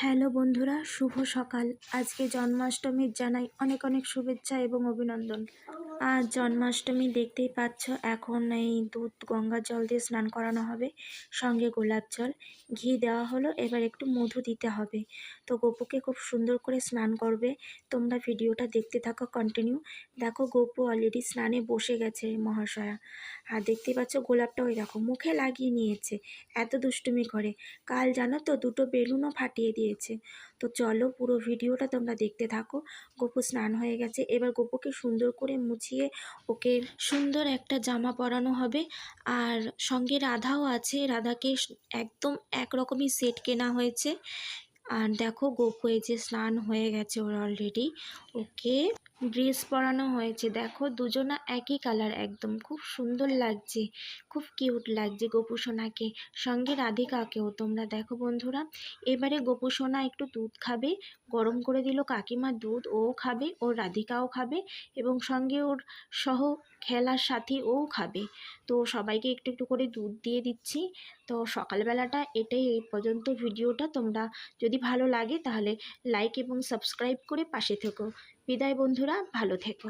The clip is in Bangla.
হ্যালো বন্ধুরা শুভ সকাল। আজকে জন্মাষ্টমীর জানাই অনেক অনেক শুভেচ্ছা এবং অভিনন্দন। আজ জন্মাষ্টমী দেখতেই পাচ্ছ, এখন এই দুধ গঙ্গার জল দিয়ে স্নান করানো হবে। সঙ্গে গোলাপ জল, ঘি দেওয়া হলো, এবার একটু মধু দিতে হবে। তো গোপুকে খুব সুন্দর করে স্নান করবে। তোমরা ভিডিওটা দেখতে থাকো কন্টিনিউ দেখো গোপু অলরেডি স্নানে বসে গেছে মহাশয়া। আর দেখতেই পাচ্ছ গোলাপটা ওই দেখো, মুখে লাগিয়ে নিয়েছে এত দুষ্টুমি করে। কাল জানো তো দুটো বেলুনও ফাটিয়ে দিয়েছে। তো চলো পুরো ভিডিওটা তোমরা দেখতে থাকো। গোপু স্নান হয়ে গেছে, এবার গোপুকে সুন্দর করে মুছিয়ে ওকে সুন্দর একটা জামা পরানো হবে। আর সঙ্গে রাধাও আছে। রাধাকে একদম একরকমই সেট কেনা হয়েছে। আর দেখো গোপ হয়েছে, স্নান হয়ে গেছে ওর অলরেডি ওকে ড্রেস পরানো হয়েছে। দেখো, দুজনা একই কালার একদম। খুব সুন্দর লাগছে, খুব কিউট লাগছে গোপু সোনাকে সঙ্গে রাধিকাকেও। তোমরা দেখো বন্ধুরা, এবারে গোপু সোনা একটু দুধ খাবে, গরম করে দিল কাকিমা দুধ, ও খাবে, ওর রাধিকাও খাবে এবং সঙ্গে ওর সহ খেলার সাথী ও খাবে। তো সবাইকে একটু একটু করে দুধ দিয়ে দিচ্ছি। তো সকালবেলাটা এটাই, এই পর্যন্ত ভিডিওটা। তোমরা যদি ভালো লাগে তাহলে লাইক এবং সাবস্ক্রাইব করে পাশে থেকো। বিদায় বন্ধুরা ভালো থেকো।